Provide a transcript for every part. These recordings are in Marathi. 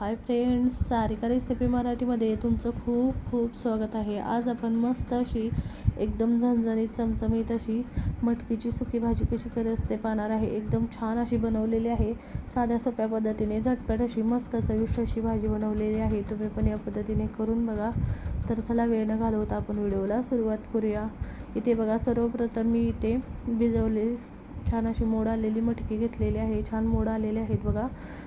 हाय फ्रेंड्स सारिका रेसिपी मराठीमध्ये तुमचं खूप खूप स्वागत आहे. आज आपण मस्त अशी एकदम झणझणीत चमचमीत अशी मटकीची सुकी भाजी कशी करत ते पाहणार आहे. एकदम छान अशी बनवलेली आहे. साध्या सोप्या पद्धतीने झटपट अशी मस्त चविष्ट अशी भाजी बनवलेली आहे. तुम्ही पण या पद्धतीने करून बघा. तर चला वेळ न घालवता आपण व्हिडिओला सुरुवात करूया. इथे बघा सर्वप्रथम मी इथे भिजवले छान अशी मोड आलेली मटकी घेतलेली आहे. छान मोड आलेले आहेत बघा.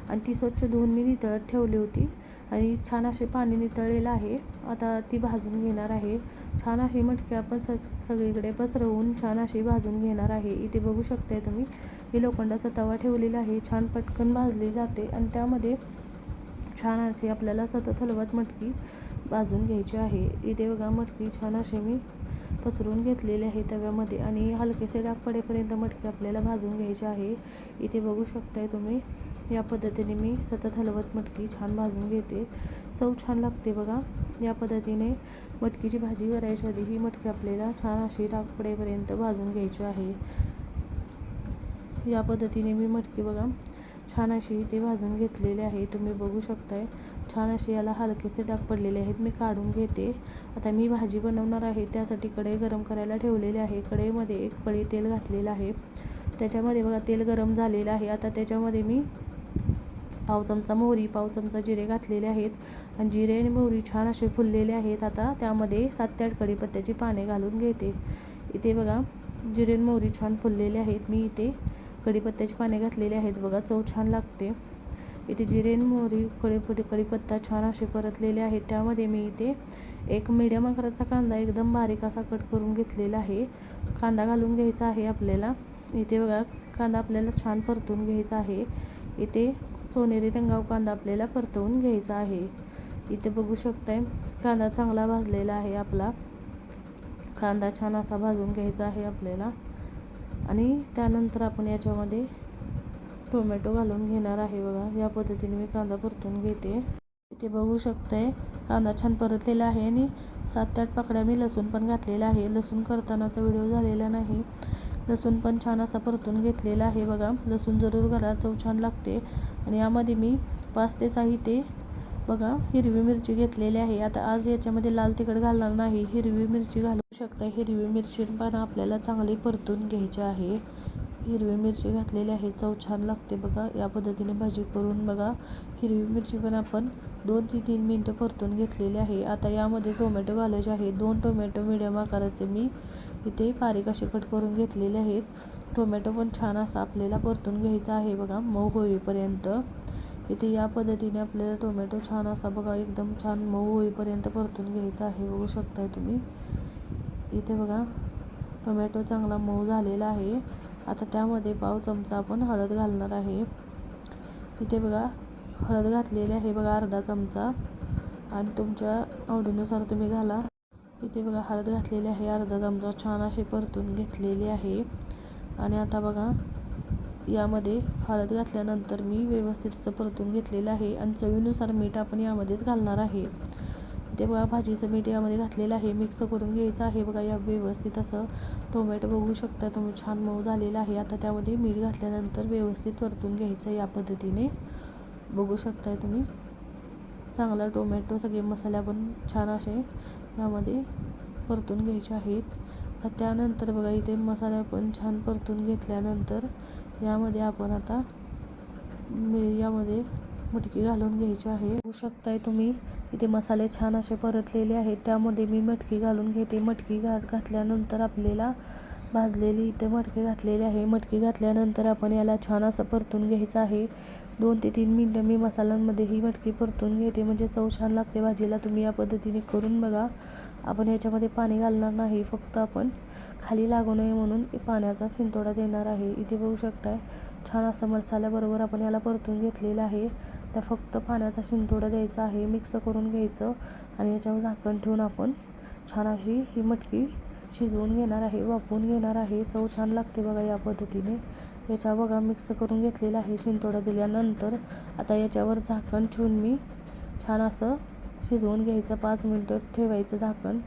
आणि ती स्वच्छ धुवून मी नितळत ठेवली होती. आणि छान असे पाणी नितळलेलं आहे. आता ती भाजून घेणार आहे. छान अशी मटकी आपण सग सगळीकडे पसरवून छान अशी भाजून घेणार आहे. इथे बघू शकताय तुम्ही ही लोखंडाचा तवा ठेवलेला आहे. छान पटकन भाजली जाते. आणि त्यामध्ये छान अशी आपल्याला सतत हलवत मटकी भाजून घ्यायची आहे. इथे बघा मटकी छान अशी मी पसरून घेतलेले आहे तव्यामध्ये आणि हलकेसे डाग पडेपर्यंत मटकी आपल्याला भाजून घ्यायची आहे. इथे बघू शकताय तुम्ही या पद्धतीने मी सतत हलवत मटकी छान भाजून घेते. चव छान लागते बघा. या पद्धतीने मटकीची भाजी करायची आधी ही मटकी आपल्याला छान अशी डाग पडेपर्यंत भाजून घ्यायची आहे. या पद्धतीने मी मटकी बघा छान अशी इथे भाजून घेतलेली आहे. तुम्ही बघू शकताय. छान अशी याला हलकेसे डाग पडलेले आहेत. मी काढून घेते. आता मी भाजी बनवणार आहे. त्यासाठी कढई गरम करायला ठेवलेली आहे. कढईमध्ये एक पळी तेल घातलेलं आहे. त्याच्यामध्ये बघा तेल गरम झालेलं आहे. आता त्याच्यामध्ये मी पाव चमचा मोहरी पाव चमचा जिरे घातलेले आहेत. आणि जिरे आणि मोहरी छान असे फुललेले आहेत. आता त्यामध्ये सात ते आठ कढीपत्त्याची पाने घालून घेते. इथे बघा जिरे आणि मोहरी छान फुललेले आहेत. मी इथे कढीपत्त्याची पाने घातलेली आहेत. बघा चव छान लागते. इथे जिरेन मोहरी कढीपत्ते कढीपत्ता छान असे परतलेले आहेत. त्यामध्ये मी इथे एक मीडियम आकाराचा कांदा एकदम बारीक असा कट करून घेतलेला आहे. कांदा घालून घ्यायचा आहे आपल्याला. इथे बघा कांदा आपल्याला छान परतून घ्यायचा आहे. इथे सोनेरी रंगाव कांदा आपल्याला परतवून घ्यायचा आहे. इथे बघू शकताय कांदा चांगला भाजलेला आहे आपला. कांदा छान असा भाजून घ्यायचा आहे आपल्याला. आणि त्यानंतर आपण याच्यामध्ये टोमॅटो घालून घेणार आहे बघा. या पद्धतीने मी कांदा परतून घेते. इथे बघू शकताय कांदा छान परतलेला आहे आणि सात आठ पाकड्या मी लसूण पण घातलेला आहे. लसूण करतानाचा व्हिडिओ झालेला नाही. लसूण पण छान असा परतून घेतलेला आहे बघा. लसूण जरूर घाला चव छान लागते. आणि यामध्ये मी पाच ते सहा ते बघा हिरवी मिरची घेतलेली आहे. आता आज याच्यामध्ये लाल तिखट घालणार नाही. हिरवी मिरची घालू शकता. हिरवी मिरची पण आपल्याला चांगली परतून घ्यायची आहे. हिरवी मिरची घातलेली आहे. चव छान लागते बघा. या पद्धतीने भाजी करून बघा. हिरवी मिरची पण आपण दोन ते तीन मिनटं परतून घेतलेली आहे. आता यामध्ये टोमॅटो घालायचे आहे. दोन टोमॅटो मिडियम आकाराचे मी इथे बारीक असे कट करून घेतलेले आहेत. टोमॅटो पण छान असा आपल्याला परतून घ्यायचा आहे बघा. मऊ होईपर्यंत. इथे या पद्धतीने आपल्याला टोमॅटो छान असा बघा एकदम छान मऊ होईपर्यंत परतून घ्यायचा आहे. बघू शकताय तुम्ही. इथे बघा टोमॅटो चांगला मऊ झालेला आहे. आता त्यामध्ये पाव चमचा आपण हळद घालणार आहे. इथे बघा हळद घातलेली आहे बघा अर्धा चमचा. आणि तुमच्या आवडीनुसार तुम्ही घाला. इथे बघा हळद घातलेली आहे अर्धा चमचा. छान अशी परतून घेतलेली आहे. आणि आता बघा यामध्ये हळद घातल्यानंतर मी व्यवस्थित असं परतून घेतलेलं आहे आणि चवीनुसार मीठ आपण यामध्येच घालणार आहे. ते बघा भाजीचं मीठ यामध्ये घातलेलं आहे. मिक्स करून घ्यायचं आहे. बघा या व्यवस्थित असं टोमॅटो बघू शकता तुम्ही. छान मऊ झालेलं आहे. आता त्यामध्ये मीठ घातल्यानंतर व्यवस्थित परतून घ्यायचं या पद्धतीने. बघू शकताय तुम्ही. चांगला टोमॅटो सगळे मसाले आपण छान असे यामध्ये परतून घ्यायचे आहेत. त्यानंतर बघा इथे मसाले आपण छान परतून घेतल्यानंतर यामध्ये आपण आता यामध्ये मटकी घालून घ्यायची आहे. बघू शकताय तुम्ही इथे मसाले छान असे परतलेले आहेत. त्यामध्ये मी मटकी घालून घेते. मटकी घात घातल्यानंतर आपल्याला भाजलेली इथे मटकी घातलेली आहे. मटकी घातल्यानंतर आपण याला छान असं परतून घ्यायचं आहे. दोन ते तीन मिनटं मी मसाल्यांमध्ये ही मटकी परतून घेते. म्हणजे चव छान लागते. भाजीला तुम्ही या पद्धतीने करून बघा. आपण याच्यामध्ये पाणी घालणार नाही फक्त आपण खाली लागू नये म्हणून पाण्याचा शिंतोडा देणार आहे. इथे बघू शकताय छान असं मसाल्याबरोबर आपण याला परतून घेतलेलं आहे. त्या फक्त पाण्याचा शिंतोडा द्यायचा आहे मिक्स करून घ्यायचं आणि याच्यावर झाकण ठेवून आपण छान अशी ही मटकी शिजवून घेणार आहे वाफवून घेणार आहे. चव छान लागते बघा या पद्धतीने. याच्या बघा मिक्स करून घेतलेलं आहे शिंतोडा दिल्यानंतर. आता याच्यावर झाकण ठेवून मी छान असं शिजवून घ्यायचं पाच मिनटं ठेवायचं झाकण.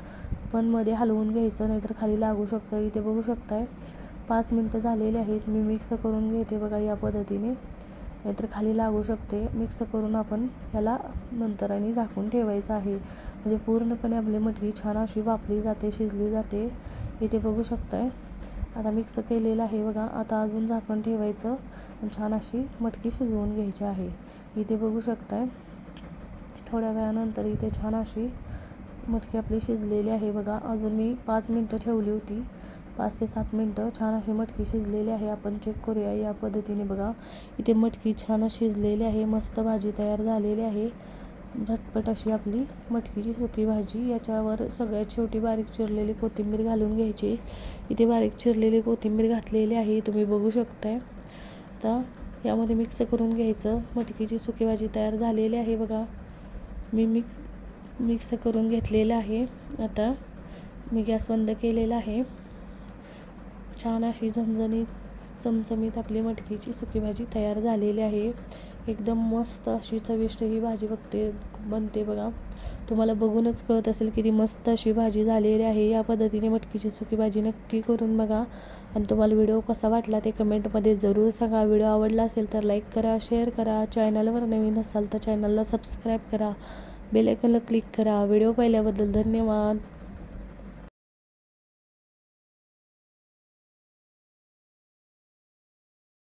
पण मध्ये हलवून घ्यायचं नाहीतर खाली लागू शकतं. इथे बघू शकताय पाच मिनटं झालेली आहेत. मी मिक्स करून घेते बघा या पद्धतीने. नाहीतर खाली लागू शकते. मिक्स करून आपण ह्याला नंतर आणि झाकून ठेवायचं आहे. म्हणजे पूर्णपणे आपली मटकी छान अशी वापली जाते शिजली जाते. इथे बघू शकताय. आता मिक्स केलेलं आहे बघा. आता अजून झाकण ठेवायचं आणि छान अशी मटकी शिजवून घ्यायची आहे. इथे बघू शकताय. थोड्या वेळानंतर इथे छान अशी मटकी आपली शिजलेली आहे. बघा अजून मी पाच मिनटं ठेवली होती. पाच ते सात मिनटं छान अशी मटकी शिजलेली आहे. आपण चेक करूया या पद्धतीने. बघा इथे मटकी छान शिजलेली आहे. मस्त भाजी तयार झालेली आहे. झटपट अशी आपली मटकीची सुकी भाजी. याच्यावर सगळ्यात शेवटी बारीक चिरलेली कोथिंबीर घालून घ्यायची. इथे बारीक चिरलेली कोथिंबीर घातलेली आहे. तुम्ही बघू शकताय. आता यामध्ये मिक्स करून घ्यायचं. मटकीची सुकी भाजी तयार झालेली आहे. बघा मी मिक्स मिक्स करून घेतलेलं आहे. आता मी गॅस बंद केलेला आहे. छान अशी झणझणीत चमचमीत आपली मटकीची सुकी भाजी तयार झालेली आहे. एकदम मस्त अशी चविष्ट ही भाजी बघते बनते बघा. तुम्हाला बघूनच कळत असेल किती मस्त अशी भाजी झालेली आहे. या पद्धतीने मटकीची सुकी भाजी नक्की करून बघा. आणि तुम्हाला व्हिडिओ कसा वाटला ते कमेंटमध्ये जरूर सांगा. व्हिडिओ आवडला असेल तर लाईक करा शेअर करा. चॅनलवर नवीन असाल तर चॅनलला सबस्क्राईब करा. बेलायकॉनला क्लिक करा. व्हिडिओ पाहिल्याबद्दल धन्यवाद.